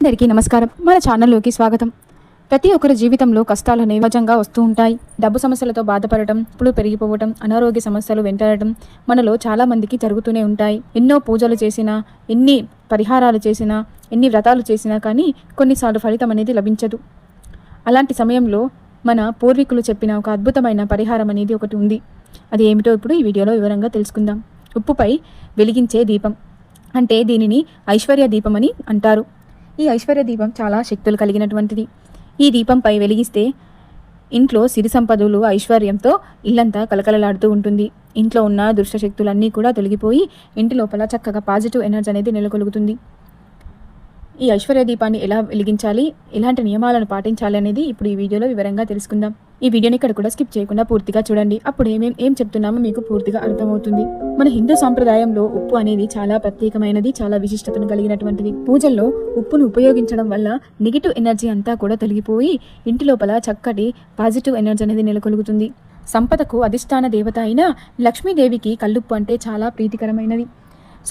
అందరికీ నమస్కారం. మన ఛానల్లోకి స్వాగతం. ప్రతి ఒక్కరి జీవితంలో కష్టాలు నిజంగా వస్తూ ఉంటాయి. డబ్బు సమస్యలతో బాధపడటం ఇప్పుడు పెరిగిపోవటం అనారోగ్య సమస్యలు వెంటాడటం మనలో చాలామందికి జరుగుతూనే ఉంటాయి. ఎన్నో పూజలు చేసినా ఎన్ని పరిహారాలు చేసినా ఎన్ని వ్రతాలు చేసినా కానీ కొన్నిసార్లు ఫలితం అనేది లభించదు. అలాంటి సమయంలో మన పూర్వీకులు చెప్పిన ఒక అద్భుతమైన పరిహారం అనేది ఒకటి ఉంది. అది ఏమిటో ఇప్పుడు ఈ వీడియోలో వివరంగా తెలుసుకుందాం. ఉప్పుపై వెలిగించే దీపం. అంటే దీనిని ఐశ్వర్య దీపం అని అంటారు. ఈ ఐశ్వర్య దీపం చాలా శక్తులు కలిగినటువంటిది. ఈ దీపంపై వెలిగిస్తే ఇంట్లో సిరి సంపదలు ఐశ్వర్యంతో ఇల్లంతా కలకలలాడుతూ ఉంటుంది. ఇంట్లో ఉన్న దుష్ట శక్తులన్నీ కూడా తొలగిపోయి ఇంటి లోపల చక్కగా పాజిటివ్ ఎనర్జీ అనేది నెలకొలుగుతుంది. ఈ ఐశ్వర్య దీపాన్ని ఎలా వెలిగించాలి? ఎలాంటి నియమాలను పాటించాలి అనేది ఇప్పుడు ఈ వీడియోలో వివరంగా తెలుసుకుందాం. ఈ వీడియోని ఇక్కడ కూడా స్కిప్ చేయకుండా పూర్తిగా చూడండి. అప్పుడు ఏమేం ఏం చెప్తున్నామో మీకు పూర్తిగా అర్థమవుతుంది. మన హిందూ సాంప్రదాయంలో ఉప్పు అనేది చాలా ప్రత్యేకమైనది చాలా విశిష్టతను కలిగినటువంటిది. పూజల్లో ఉప్పును ఉపయోగించడం వల్ల నెగిటివ్ ఎనర్జీ అంతా కూడా తొలగిపోయి ఇంటి లోపల చక్కటి పాజిటివ్ ఎనర్జీ అనేది నెలకొలుగుతుంది. సంపదకు అధిష్టాన దేవత అయిన లక్ష్మీదేవికి కల్లుప్పు అంటే చాలా ప్రీతికరమైనది.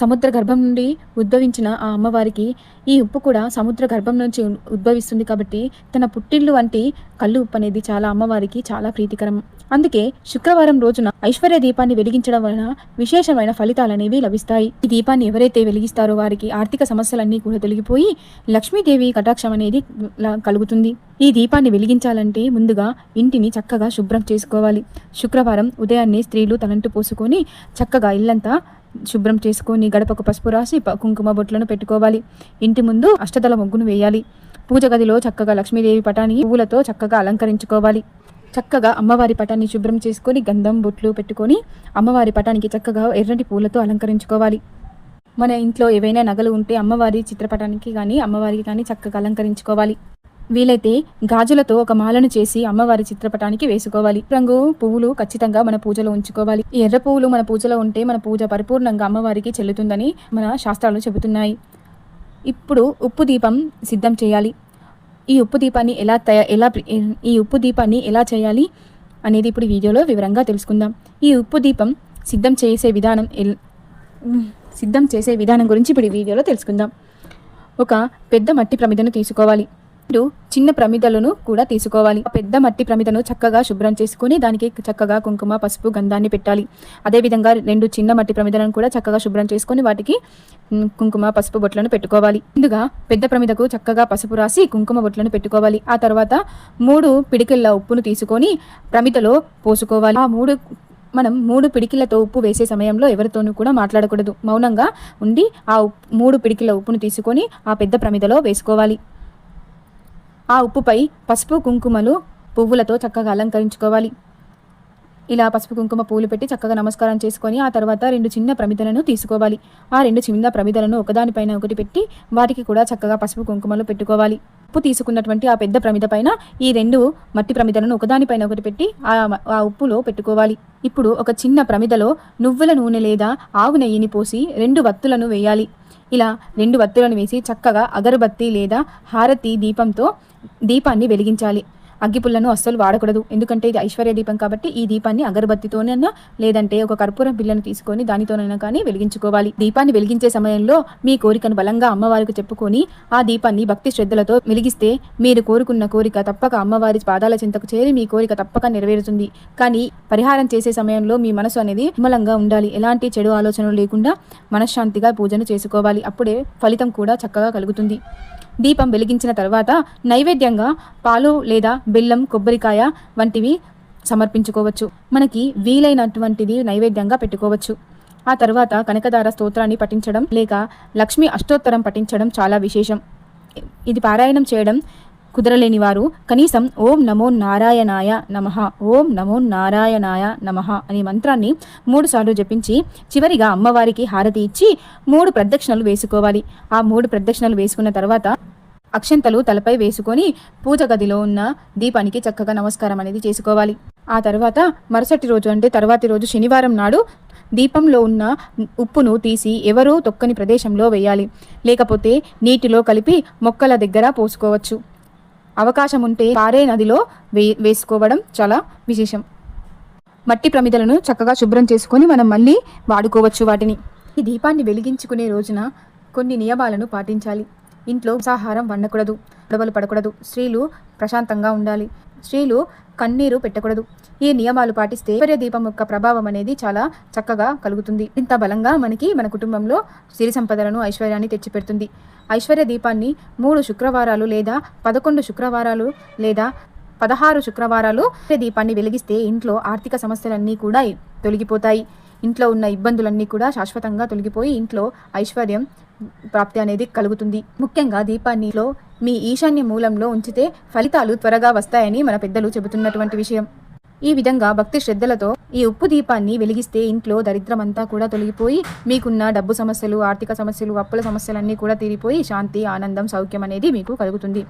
సముద్ర గర్భం నుండి ఉద్భవించిన ఆ అమ్మవారికి ఈ ఉప్పు కూడా సముద్ర గర్భం నుంచి ఉద్భవిస్తుంది కాబట్టి తన పుట్టిల్లు వంటి కళ్ళు ఉప్పు అనేది చాలా అమ్మవారికి చాలా ప్రీతికరం. అందుకే శుక్రవారం రోజున ఐశ్వర్య దీపాన్ని వెలిగించడం వలన విశేషమైన ఫలితాలు అనేవి లభిస్తాయి. ఈ దీపాన్ని ఎవరైతే వెలిగిస్తారో వారికి ఆర్థిక సమస్యలన్నీ కూడా తొలగిపోయి లక్ష్మీదేవి కటాక్షం అనేది కలుగుతుంది. ఈ దీపాన్ని వెలిగించాలంటే ముందుగా ఇంటిని చక్కగా శుభ్రం చేసుకోవాలి. శుక్రవారం ఉదయాన్నే స్త్రీలు తలంటు పోసుకొని చక్కగా ఇల్లంతా శుభ్రం చేసుకొని గడపకు పసుపు రాసి కుంకుమ బొట్లను పెట్టుకోవాలి. ఇంటి ముందు అష్టదల ముగ్గును వేయాలి. పూజ గదిలో చక్కగా లక్ష్మీదేవి పటాన్ని పువ్వులతో చక్కగా అలంకరించుకోవాలి. చక్కగా అమ్మవారి పటాన్ని శుభ్రం చేసుకొని గంధం బొట్లు పెట్టుకొని అమ్మవారి పటానికి చక్కగా ఎర్రటి పూలతో అలంకరించుకోవాలి. మన ఇంట్లో ఏవైనా నగలు ఉంటే అమ్మవారి చిత్రపటానికి కానీ అమ్మవారికి కానీ చక్కగా అలంకరించుకోవాలి. వీలైతే గాజులతో ఒక మాలను చేసి అమ్మవారి చిత్రపటానికి వేసుకోవాలి. రంగు పువ్వులు ఖచ్చితంగా మన పూజలో ఉంచుకోవాలి. ఈ ఎర్ర పువ్వులు మన పూజలో ఉంటే మన పూజ పరిపూర్ణంగా అమ్మవారికి చెల్లుతుందని మన శాస్త్రాలు చెబుతున్నాయి. ఇప్పుడు ఉప్పు దీపం సిద్ధం చేయాలి. ఈ ఉప్పు దీపాన్ని ఎలా తయా ఎలా ఈ ఉప్పు దీపాన్ని ఎలా చేయాలి అనేది ఇప్పుడు వీడియోలో వివరంగా తెలుసుకుందాం. ఈ ఉప్పు దీపం సిద్ధం చేసే విధానం ఎల్- సిద్ధం చేసే విధానం గురించి ఇప్పుడు ఈ వీడియోలో తెలుసుకుందాం. ఒక పెద్ద మట్టి ప్రమిదను తీసుకోవాలి. రెండు చిన్న ప్రమిదలను కూడా తీసుకోవాలి. పెద్ద మట్టి ప్రమిదను చక్కగా శుభ్రం చేసుకొని దానికి చక్కగా కుంకుమ పసుపు గంధాన్ని పెట్టాలి. అదేవిధంగా రెండు చిన్న మట్టి ప్రమిదలను కూడా చక్కగా శుభ్రం చేసుకొని వాటికి కుంకుమ పసుపు బొట్లను పెట్టుకోవాలి. ముందుగా పెద్ద ప్రమిదకు చక్కగా పసుపు రాసి కుంకుమ బొట్లను పెట్టుకోవాలి. ఆ తర్వాత మూడు పిడికిళ్ళ ఉప్పును తీసుకొని ప్రమిదలో పోసుకోవాలి. ఆ మూడు మనం మూడు పిడికిలతో ఉప్పు వేసే సమయంలో ఎవరితోనూ కూడా మాట్లాడకూడదు. మౌనంగా ఉండి ఆ మూడు పిడికిల ఉప్పును తీసుకొని ఆ పెద్ద ప్రమిదలో వేసుకోవాలి. ఆ ఉప్పుపై పసుపు కుంకుమలు పువ్వులతో చక్కగా అలంకరించుకోవాలి. ఇలా పసుపు కుంకుమ పూలు పెట్టి చక్కగా నమస్కారం చేసుకొని ఆ తర్వాత రెండు చిన్న ప్రమిదలను తీసుకోవాలి. ఆ రెండు చిన్న ప్రమిదలను ఒకదానిపైన ఒకటి పెట్టి వాటికి కూడా చక్కగా పసుపు కుంకుమలు పెట్టుకోవాలి. ఉప్పు తీసుకున్నటువంటి ఆ పెద్ద ప్రమిద పైన ఈ రెండు మట్టి ప్రమిదలను ఒకదానిపైన ఒకటి పెట్టి ఆ ఆ ఉప్పులో పెట్టుకోవాలి. ఇప్పుడు ఒక చిన్న ప్రమిదలో నువ్వుల నూనె లేదా ఆవు నెయ్యిని పోసి రెండు వత్తులను వేయాలి. ఇలా రెండు వత్తులను వేసి చక్కగా అగరబత్తి లేదా హారతి దీపంతో దీపాన్ని వెలిగించాలి. అగ్గిపుల్లను అస్సలు వాడకూడదు. ఎందుకంటే ఇది ఐశ్వర్య దీపం కాబట్టి ఈ దీపాన్ని అగరబత్తితోనైనా లేదంటే ఒక కర్పూరం బిల్లను తీసుకొని దానితోనైనా కానీ వెలిగించుకోవాలి. దీపాన్ని వెలిగించే సమయంలో మీ కోరికను బలంగా అమ్మవారికి చెప్పుకొని ఆ దీపాన్ని భక్తి శ్రద్ధలతో వెలిగిస్తే మీరు కోరుకున్న కోరిక తప్పక అమ్మవారి పాదాల చింతకు చేరి మీ కోరిక తప్పక నెరవేరుతుంది. కానీ పరిహారం చేసే సమయంలో మీ మనసు అనేది నిర్మలంగా ఉండాలి. ఎలాంటి చెడు ఆలోచనలు లేకుండా మనశ్శాంతిగా పూజను చేసుకోవాలి. అప్పుడే ఫలితం కూడా చక్కగా కలుగుతుంది. దీపం వెలిగించిన తర్వాత నైవేద్యంగా పాలు లేదా బెల్లం కొబ్బరికాయ వంటివి సమర్పించుకోవచ్చు. మనకి వీలైనటువంటిది నైవేద్యంగా పెట్టుకోవచ్చు. ఆ తర్వాత కనకదార స్తోత్రాన్ని పఠించడం లేక లక్ష్మీ అష్టోత్తరం పఠించడం చాలా విశేషం. ఇది పారాయణం చేయడం కుదరలేని వారు కనీసం ఓం నమో నారాయణాయ నమః ఓం నమో నారాయణాయ నమః అనే మంత్రాన్ని మూడు సార్లు జపించి చివరిగా అమ్మవారికి హారతి ఇచ్చి మూడు ప్రదక్షిణలు వేసుకోవాలి. ఆ మూడు ప్రదక్షిణలు వేసుకున్న తర్వాత అక్షంతలు తలపై వేసుకొని పూజ గదిలో ఉన్న దీపానికి చక్కగా నమస్కారం అనేది చేసుకోవాలి. ఆ తర్వాత మరుసటి రోజు అంటే తర్వాతి రోజు శనివారం నాడు దీపంలో ఉన్న ఉప్పును తీసి ఎవరూ తొక్కని ప్రదేశంలో వేయాలి. లేకపోతే నీటిలో కలిపి మొక్కల దగ్గర పోసుకోవచ్చు. అవకాశం ఉంటే పారే నదిలో వే వేసుకోవడం చాలా విశేషం. మట్టి ప్రమిదలను చక్కగా శుభ్రం చేసుకొని మనం మళ్ళీ వాడుకోవచ్చు వాటిని. ఈ దీపాన్ని వెలిగించుకునే రోజున కొన్ని నియమాలను పాటించాలి. ఇంట్లో ఉసాహారం వండకూడదు గొడవలు పడకూడదు. స్త్రీలు ప్రశాంతంగా ఉండాలి. స్త్రీలు కన్నీరు పెట్టకూడదు. ఈ నియమాలు పాటిస్తే ఐశ్వర్య దీపం యొక్క ప్రభావం అనేది చాలా చక్కగా కలుగుతుంది. ఇంత బలంగా మనకి మన కుటుంబంలో సిరి సంపదలను ఐశ్వర్యాన్ని తెచ్చిపెడుతుంది. ఐశ్వర్య దీపాన్ని మూడు శుక్రవారాలు లేదా పదకొండు శుక్రవారాలు లేదా పదహారు శుక్రవారాలు దీపాన్ని వెలిగిస్తే ఇంట్లో ఆర్థిక సమస్యలన్నీ కూడా తొలగిపోతాయి. ఇంట్లో ఉన్న ఇబ్బందులన్నీ కూడా శాశ్వతంగా తొలగిపోయి ఇంట్లో ఐశ్వర్యం ప్రాప్తి అనేది కలుగుతుంది. ముఖ్యంగా దీపాన్నిలో మీ ఈశాన్య మూలంలో ఉంచితే ఫలితాలు త్వరగా వస్తాయని మన పెద్దలు చెబుతున్నటువంటి విషయం. ఈ విధంగా భక్తి శ్రద్ధలతో ఈ ఉప్పు దీపాన్ని వెలిగిస్తే ఇంట్లో దరిద్రమంతా కూడా తొలగిపోయి మీకున్న డబ్బు సమస్యలు ఆర్థిక సమస్యలు అప్పుల సమస్యలన్నీ కూడా తీరిపోయి శాంతి ఆనందం సౌఖ్యం అనేది మీకు కలుగుతుంది.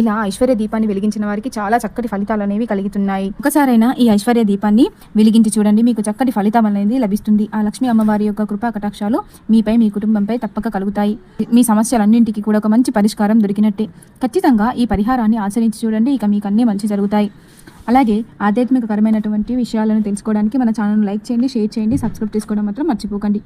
ఇలా ఐశ్వర్య దీపాన్ని వెలిగించిన వారికి చాలా చక్కటి ఫలితాలు అనేవి కలుగుతున్నాయి. ఒకసారైనా ఈ ఐశ్వర్య దీపాన్ని వెలిగించి చూడండి మీకు చక్కటి ఫలితం అనేది లభిస్తుంది. ఆ లక్ష్మీ అమ్మవారి యొక్క కృపా కటాక్షాలు మీపై మీ కుటుంబంపై తప్పక కలుగుతాయి. మీ సమస్యలన్నింటికి కూడా ఒక మంచి పరిష్కారం దొరికినట్టే. ఖచ్చితంగా ఈ పరిహారాన్ని ఆచరించి చూడండి ఇక మీకు అన్నీ మంచి జరుగుతాయి. అలాగే ఆధ్యాత్మికకరమైనటువంటి విషయాలను తెలుసుకోవడానికి మన ఛానల్ లైక్ చేయండి షేర్ చేయండి సబ్స్క్రైబ్ చేసుకోవడం మాత్రం మర్చిపోకండి.